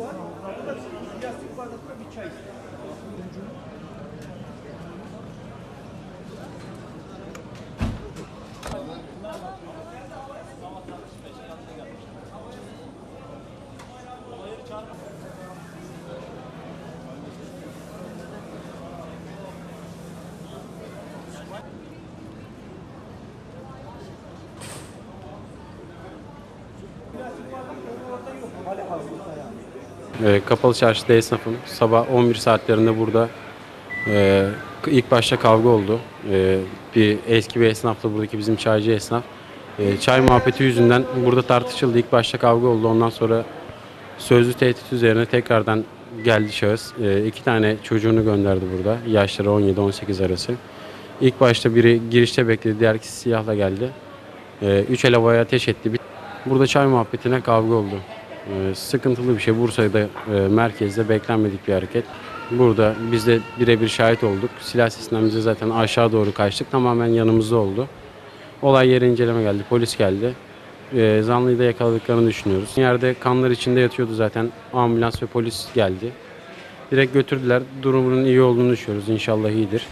var. Burada bir yastık bardakta bir çay istedim. Ee, kapalı çarşıda esnafım. Sabah 11 saatlerinde burada e, ilk başta kavga oldu. Ee, bir eski bir esnafla buradaki bizim çaycı esnaf. Ee, çay muhabbeti yüzünden burada tartışıldı. İlk başta kavga oldu. Ondan sonra sözlü tehdit üzerine tekrardan geldi şahıs. Ee, iki tane çocuğunu gönderdi burada. Yaşları 17-18 arası. İlk başta biri girişte bekledi. Diğer ikisi silahla geldi. Üç el havaya ateş etti. Burada çay muhabbetine kavga oldu. Ee, sıkıntılı bir şey. Bursa'da e, merkezde beklenmedik bir hareket. Burada biz de birebir şahit olduk. Silah sesinden bize zaten aşağı doğru kaçtık. Tamamen yanımızda oldu. Olay yeri inceleme geldi. Polis geldi. Ee, zanlıyı da yakaladıklarını düşünüyoruz. Yerde kanlar içinde yatıyordu zaten. Ambulans ve polis geldi. Direkt götürdüler. Durumunun iyi olduğunu düşünüyoruz. İnşallah iyidir.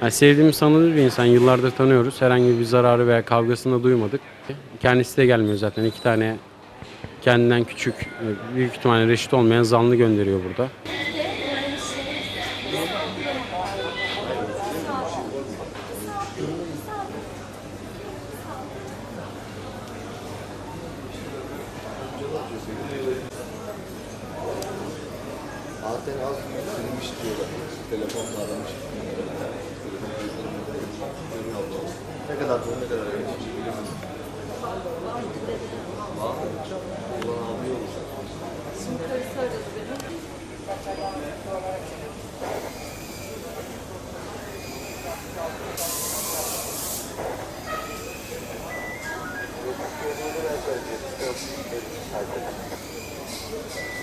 Yani sevdiğimiz tanıdığımız bir insan. Yıllardır tanıyoruz. Herhangi bir zararı veya kavgasını da duymadık. Kendisi de gelmiyor zaten. İki tane kendinden küçük, e, büyük ihtimalle reşit olmayan zanlı gönderiyor burada. Anten az silmiş diyorlar. Telefonla aramış. Ne kadar bu ne kadar evet. Bilemedim. Thank you.